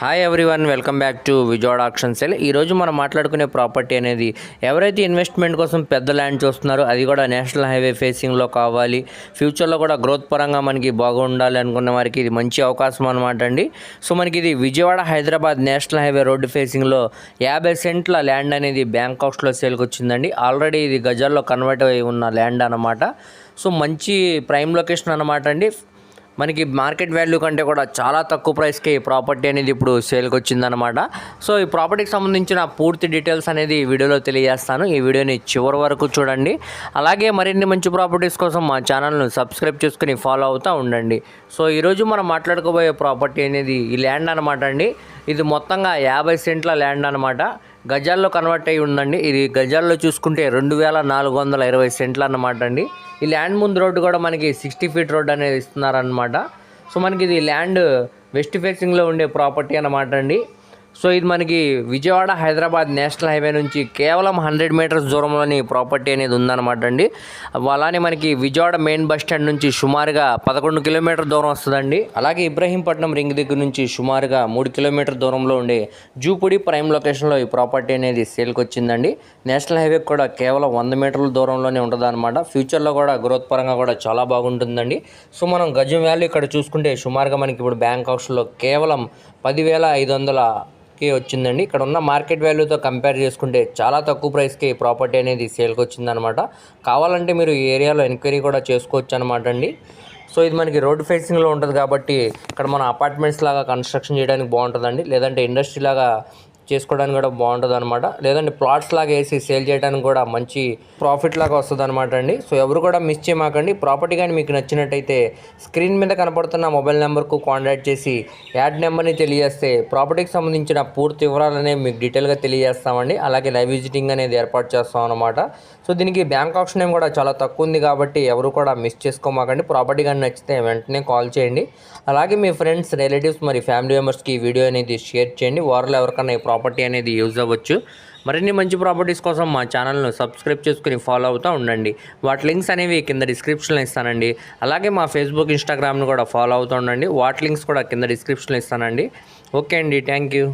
Hi everyone welcome back to Vijayawada auction sale ఈరోజు మనం మాట్లాడుకునే ప్రాపర్టీ అనేది ఎవరైతే ఇన్వెస్ట్మెంట్ కోసం పెద్ద ల్యాండ్ చూస్తున్నారో అది కూడా నేషనల్ హైవే ఫేసింగ్లో కావాలి. ఫ్యూచర్లో కూడా గ్రోత్ పరంగా మనకి బాగుండాలి అనుకున్న వారికి ఇది మంచి అవకాశం అనమాట అండి. సో మనకి ఇది Vijayawada Hyderabad national highway road ఫేసింగ్లో యాభై సెంట్ల ల్యాండ్ అనేది బ్యాంకాక్స్లో సేల్కి వచ్చిందండి. ఆల్రెడీ ఇది గజాల్లో కన్వర్ట్ అయి ఉన్న ల్యాండ్ అనమాట సో మంచి ప్రైమ్ లొకేషన్ అనమాట అండి. మనకి మార్కెట్ వాల్యూ కంటే కూడా చాలా తక్కువ ప్రైస్కి ఈ ప్రాపర్టీ అనేది ఇప్పుడు సేల్కి వచ్చిందనమాట సో ఈ ప్రాపర్టీకి సంబంధించిన పూర్తి డీటెయిల్స్ అనేది ఈ వీడియోలో తెలియజేస్తాను. ఈ వీడియోని చివరి వరకు చూడండి. అలాగే మరిన్ని మంచి ప్రాపర్టీస్ కోసం మా ఛానల్ను సబ్స్క్రైబ్ చేసుకుని ఫాలో అవుతూ ఉండండి. సో ఈరోజు మనం మాట్లాడుకోబోయే ప్రాపర్టీ అనేది ఈ ల్యాండ్ అనమాట అండి. ఇది మొత్తంగా యాభై సెంట్ల ల్యాండ్ అనమాట గజాల్లో కన్వర్ట్ అయి ఉందండి. ఇది గజాల్లో చూసుకుంటే రెండు వేల నాలుగు వందల ఇరవై సెంట్లు అన్నమాట అండి. ఈ ల్యాండ్ ముందు రోడ్డు కూడా మనకి సిక్స్టీ ఫీట్ రోడ్ అనేది ఇస్తున్నారనమాట సో మనకి ఇది ల్యాండ్ వెస్ట్ ఫేసింగ్లో ఉండే ప్రాపర్టీ అన్నమాట అండి. సో ఇది మనకి విజయవాడ హైదరాబాద్ నేషనల్ హైవే నుంచి కేవలం హండ్రెడ్ మీటర్స్ దూరంలోని ప్రాపర్టీ అనేది ఉందన్నమాట అండి. అలానే మనకి విజయవాడ మెయిన్ బస్ స్టాండ్ నుంచి సుమారుగా పదకొండు కిలోమీటర్ దూరం వస్తుందండి. అలాగే ఇబ్రహీంపట్నం రింగ్ దగ్గర నుంచి సుమారుగా మూడు కిలోమీటర్ దూరంలో ఉండే జూపుడి ప్రైమ్ లొకేషన్లో ఈ ప్రాపర్టీ అనేది సేల్కి వచ్చిందండి. నేషనల్ హైవే కూడా కేవలం వంద మీటర్ల దూరంలోనే ఉంటుంది అనమాట ఫ్యూచర్లో కూడా గ్రోత్ పరంగా కూడా చాలా బాగుంటుందండి. సో మనం గజం వాల్యూ ఇక్కడ చూసుకుంటే సుమారుగా మనకి ఇప్పుడు బ్యాంక్ ఆప్షన్లో కేవలం పదివేల ఐదు వందల కే వచ్చిందండి. ఇక్కడ ఉన్న మార్కెట్ వాల్యూతో కంపేర్ చేసుకుంటే చాలా తక్కువ ప్రైస్కి ప్రాపర్టీ అనేది సేల్కి వచ్చిందనమాట కావాలంటే మీరు ఈ ఏరియాలో ఎంక్వైరీ కూడా చేసుకోవచ్చు అనమాట అండి. సో ఇది మనకి రోడ్ ఫేసింగ్లో ఉంటుంది కాబట్టి ఇక్కడ మన అపార్ట్మెంట్స్ లాగా కన్స్ట్రక్షన్ చేయడానికి బాగుంటుందండి. లేదంటే ఇండస్ట్రీ లాగా చేసుకోవడానికి కూడా బాగుంటుంది అనమాట లేదంటే ప్లాట్స్ లాగా వేసి సేల్ చేయడానికి కూడా మంచి ప్రాఫిట్ లాగా వస్తుంది అనమాట అండి. సో ఎవరు కూడా మిస్ చేయమాకండి. ప్రాపర్టీ కానీ మీకు నచ్చినట్టయితే స్క్రీన్ మీద కనపడుతున్న మొబైల్ నెంబర్కు కాంటాక్ట్ చేసి యాడ్ నెంబర్ని తెలియజేస్తే ప్రాపర్టీకి సంబంధించిన పూర్తి వివరాలనే మీకు డీటెయిల్గా తెలియజేస్తామండి. అలాగే లైవ్ విజిటింగ్ అనేది ఏర్పాటు చేస్తాం అనమాట సో దీనికి బ్యాంక్ ఆప్షన్ ఏం కూడా చాలా తక్కువ ఉంది కాబట్టి ఎవరు కూడా మిస్ చేసుకోమాకండి. ప్రాపర్టీ కానీ నచ్చితే వెంటనే కాల్ చేయండి. అలాగే మీ ఫ్రెండ్స్ రిలేటివ్స్ మరి ఫ్యామిలీ మెంబర్స్కి ఈ వీడియో అనేది షేర్ చేయండి. వారిలో ఎవరికైనా ఈ ప్రాపర్టీ అనేది యూజ్ అవ్వచ్చు. మరిన్ని మంచి ప్రాపర్టీస్ కోసం మా ఛానల్ను సబ్స్క్రైబ్ చేసుకుని ఫాలో అవుతూ ఉండండి. వాటి లింక్స్ అనేవి కింద డిస్క్రిప్షన్లో ఇస్తానండి. అలాగే మా ఫేస్బుక్ ఇన్స్టాగ్రామ్ను కూడా ఫాలో అవుతూ ఉండండి. వాటి లింక్స్ కూడా కింద డిస్క్రిప్షన్లో ఇస్తానండి. ఓకే అండి. Thank you.